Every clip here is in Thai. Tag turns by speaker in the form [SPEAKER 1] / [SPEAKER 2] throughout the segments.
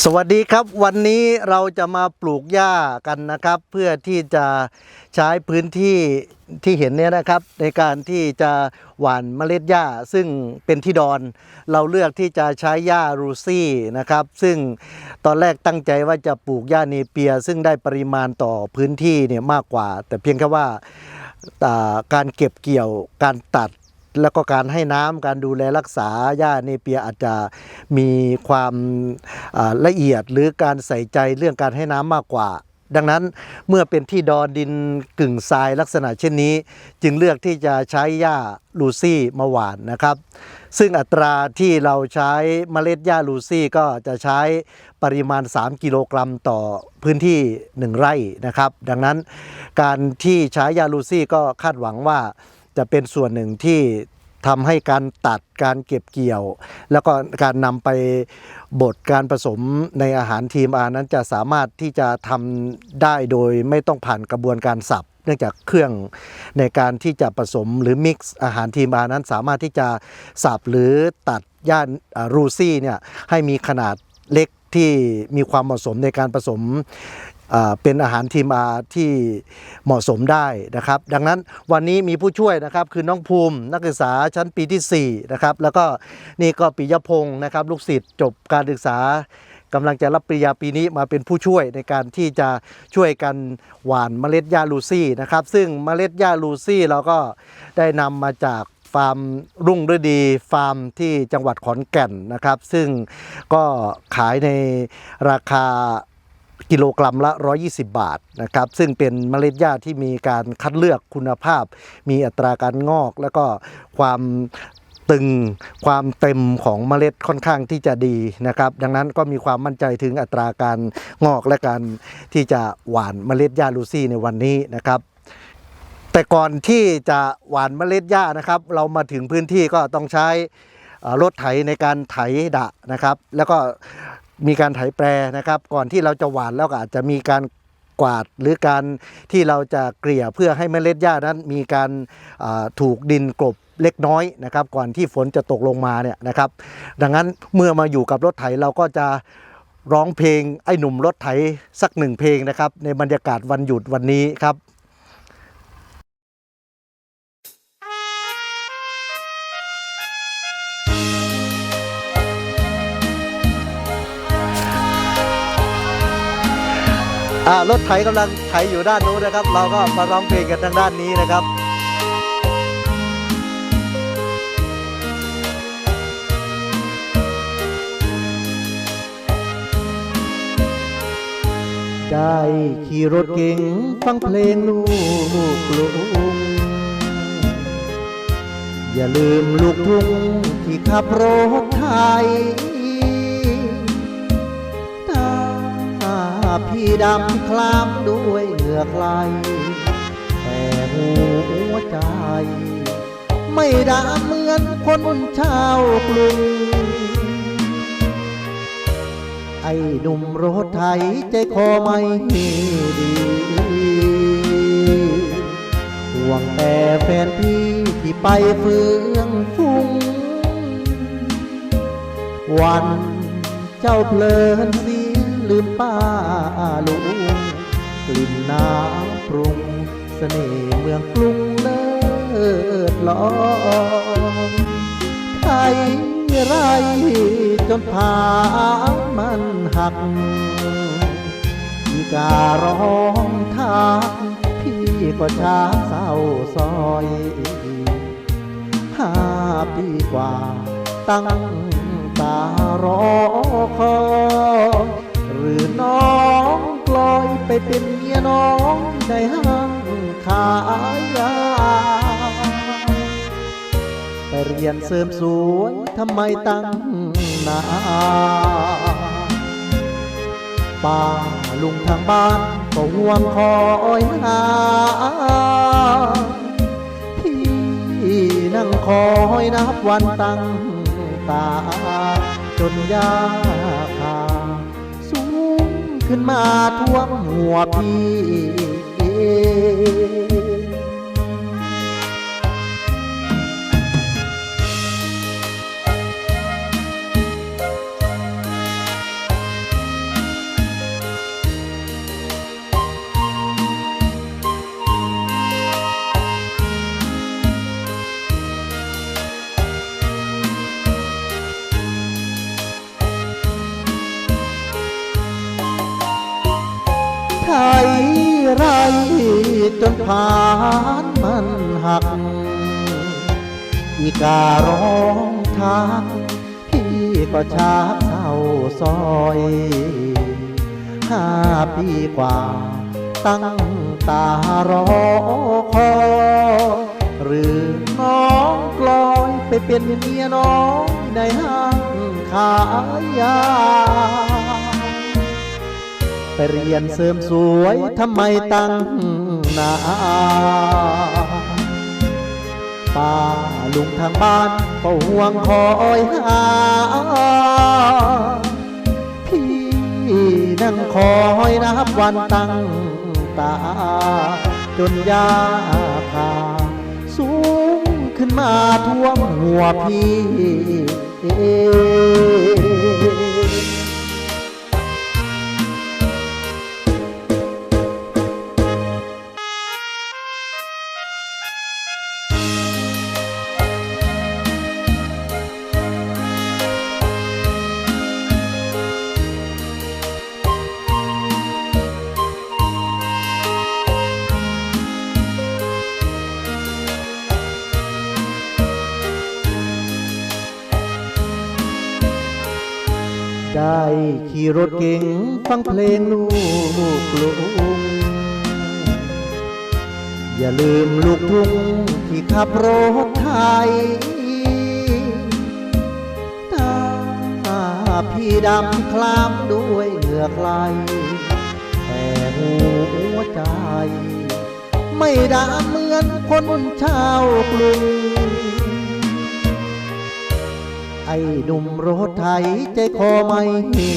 [SPEAKER 1] สวัสดีครับวันนี้เราจะมาปลูกหญ้ากันนะครับ เพื่อที่จะใช้พื้นที่ที่เห็นเนี่ยนะครับ ในการที่จะหว่านเมล็ดหญ้าซึ่งเป็นที่ดอน เราเลือกที่จะใช้หญ้ารูซี่นะครับ ซึ่งตอนแรกตั้งใจว่าจะปลูกหญ้าเนเปีย ซึ่งได้ปริมาณต่อพื้นที่เนี่ยมากกว่า แต่เพียงแค่ว่าอ่าการเก็บเกี่ยวการตัด แล้วก็การให้น้ำการดูแลรักษาหญ้าเนเปียอาจจะมีความละเอียดหรือการใส่ใจเรื่องการให้น้ำมากกว่า ดังนั้นเมื่อเป็นที่ดอนดินกึ่งทรายลักษณะเช่นนี้ จึงเลือกที่จะใช้หญ้าลูซี่มาหว่านนะครับ ซึ่งอัตราที่เราใช้เมล็ดหญ้าลูซี่ก็จะใช้ปริมาณ 3 กิโลกรัมต่อพื้นที่ 1 ไร่นะครับ ดังนั้นการที่ใช้หญ้าลูซี่ก็คาดหวังว่า จะเป็นส่วนหนึ่งที่ทำให้การตัดการเก็บเกี่ยว แล้วก็การนำไปบดการผสมในอาหารทีมอานั้นจะสามารถที่จะทำได้โดยไม่ต้องผ่านกระบวนการสับเนื่องจากเครื่องในการที่จะผสมหรือมิกซ์อาหารทีมอานั้นสามารถที่จะสับหรือตัดย่านรูซี่เนี่ยให้มีขนาดเล็กที่มีความเหมาะสมในการผสม เป็นอาหารทีมอาที่เหมาะสมได้นะครับ ดังนั้นวันนี้มีผู้ช่วยนะครับคือน้องภูมินักศึกษาชั้นปีที่4นะครับแล้วก็นี่ก็ปิยพงศ์นะครับลูกศิษย์จบการศึกษากำลังจะรับปริญญาปีนี้มาเป็นผู้ช่วยในการที่จะช่วยกันหว่านเมล็ดหญ้าลูซี่นะครับซึ่งเมล็ดหญ้าลูซี่เราก็ได้นำมาจากฟาร์มรุ่งฤดีฟาร์มที่จังหวัดขอนแก่นนะครับ ซึ่งก็ขายในราคา กิโลกรัมละ 120 บาทนะครับ ซึ่งเป็นเมล็ดหญ้าที่มีการคัดเลือกคุณภาพ มีอัตราการงอก แล้วก็ความตึงความเต็มของเมล็ดค่อนข้างที่จะดีนะครับ ดังนั้นก็มีความมั่นใจถึงอัตราการงอกและการที่จะหว่านเมล็ดหญ้าลูซี่ในวันนี้นะครับแต่ก่อนที่จะหว่านเมล็ดหญ้านะครับ เรามาถึงพื้นที่ก็ต้องใช้รถไถในการไถดะนะครับ แล้วก็ มีการไถแปรนะครับ ก่อนที่เราจะหว่านแล้วก็อาจจะมีการกวาดหรือการที่เราจะเกลี่ยเพื่อให้เมล็ดหญ้านั้น มีการถูกดินกลบเล็กน้อยนะครับ ก่อนที่ฝนจะตกลงมาเนี่ยนะครับ ดังนั้นเมื่อมาอยู่กับรถไถเราก็จะร้องเพลงไอ้หนุ่มรถไถสักหนึ่งเพลงนะครับ ในบรรยากาศวันหยุดวันนี้ครับ อ่ารถไถกำลังไถอยู่ด้านนู้นนะครับ เราก็มาร้องเพลงกันทางด้านนี้นะครับได้ขี่รถเก๋งฟังเพลงลูกกรุงอย่าลืมลูกทุ่งที่ขับรถไทย พี่ดำคลามด้วยเหงื่อใคร แต่หัวใจ ไม่ดำเหมือนคนชาวกรุงไอ้หนุ่มรถไถใจคอไม่ดีห่วงแต่แฟนพี่ที่ไปเฟืองฟุ้งวันเจ้าเพลินสี ลืมป้าลุงกลิ่นน้ำปรุงเสน่ห์เมืองกรุงเลิศลองไทยไรจนผามันหักการ้องทักพี่ก็ช้าเศร้าซอยห้าปีกว่าตั้งตารอคอย น้องกลอยไปเป็นเมียน้องในห้างขายยาไปเรียนเสริมสวยทำไมตั้งนานป้าลุงทางบ้านก็ห่วงคอยหาพี่นั่งคอยนับวันตั้งตาจนยา ขึ้นมาท่วมหัวพี่ ไรจนผ่านมันหัก อีการ้องทัก พี่ก็ชักเศร้าซอยห้าปีกว่า ตั้งตารอคอย หรือน้องกลอยไปเป็นเมียน้องในห้างขายยา เรียนเสริมสวยทำไมตั้งหนาป้าลุงทางบ้านก็ห่วงคอยหา พี่นั่งคอยนับวันตั้งตา จนยาคาสูงขึ้นมาท่วมหัวพี่ ได้ขี่รถเก๋งฟังเพลงลูกลุงอย่าลืมลูกทุ่งที่ขับรถไทยตาพี่ดำคลามด้วยเหงื่อใครแต่หัวใจ ไม่ดำเหมือนคนชาวกรุง อ้หนุ่มรถไถใจคอไม่ดี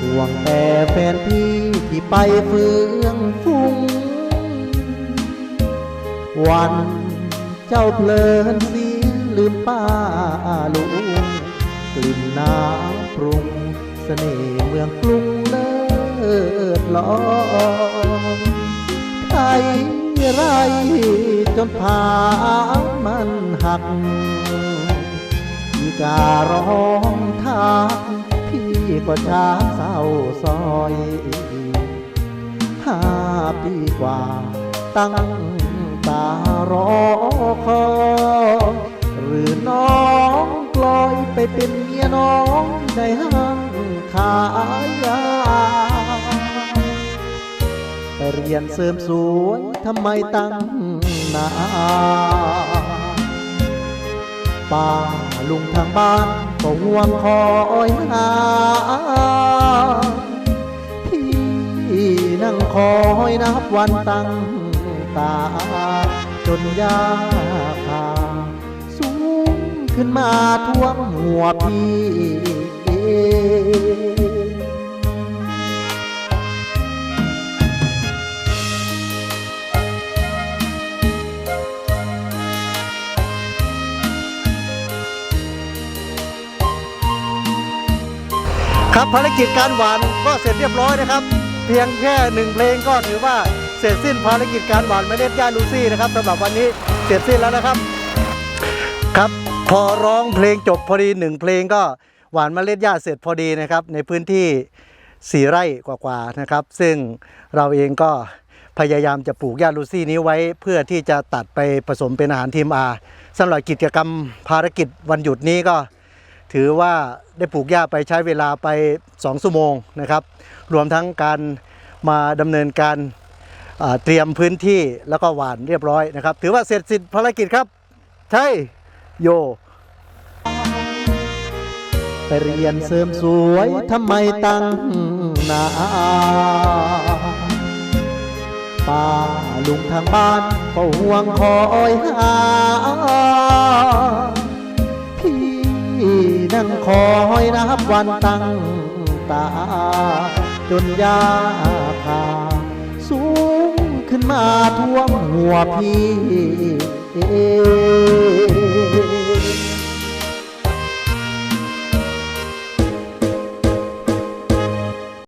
[SPEAKER 1] ห่วงแต่แฟนพี่ที่ไปเฟืองฟุ้ง วันเจ้าเพลินสีลืมป้าลุงกลิ่นน้ำปรุงเสน่ห์เมืองกรุงเลิศลอไทยไร จนผามันหักอีการ้องทักพี่ก็ช้าเศร้าซอยห้าปีกว่าตั้งตารอคอยหรือน้องกลอยไปเป็นเมียน้องในห้างขายยาไปเรียนเสริมสวยทำไมตั้ง นาป้าลุงทางบ้านก็ห่วงคอยหาพี่นั่งคอยนับวันตั้งตา จนยาพาสูงขึ้นมาท่วมหัวพี่เอง ครับภารกิจการหวานก็เสร็จเรียบร้อยนะครับ เพียงแค่หนึ่งเพลงก็ถือว่าเสร็จสิ้นภารกิจการหวานเมล็ดหญ้าลูซี่นะครับสำหรับวันนี้เสร็จสิ้นแล้วนะครับ ครับพอร้องเพลงจบพอดีหนึ่งเพลงก็หวานเมล็ดหญ้าเสร็จพอดีนะครับ ในพื้นที่สี่ไร่กว่าๆนะครับ ซึ่งเราเองก็พยายามจะปลูกหญ้าลูซี่นี้ไว้เพื่อที่จะตัดไปผสมเป็นอาหารทีมอาสำหรับกิจกรรมภารกิจวันหยุดนี้ก็ ถือว่าได้ปลูกหญ้าไปใช้เวลาไป 2 ชั่วโมงนะครับ รวมทั้งการมาดำเนินการเตรียมพื้นที่แล้วก็หว่านเรียบร้อยนะครับ ถือว่าเสร็จสิ้นภารกิจครับ ใช่โย ไปเรียนเสริมสวยทำไมตั้งหนาป้าลุงทางบ้านก็ห่วงคอยหา นั่งคอยนับวันตั้งตา จนยาคาสูงขึ้นมาท่วมหัวพี่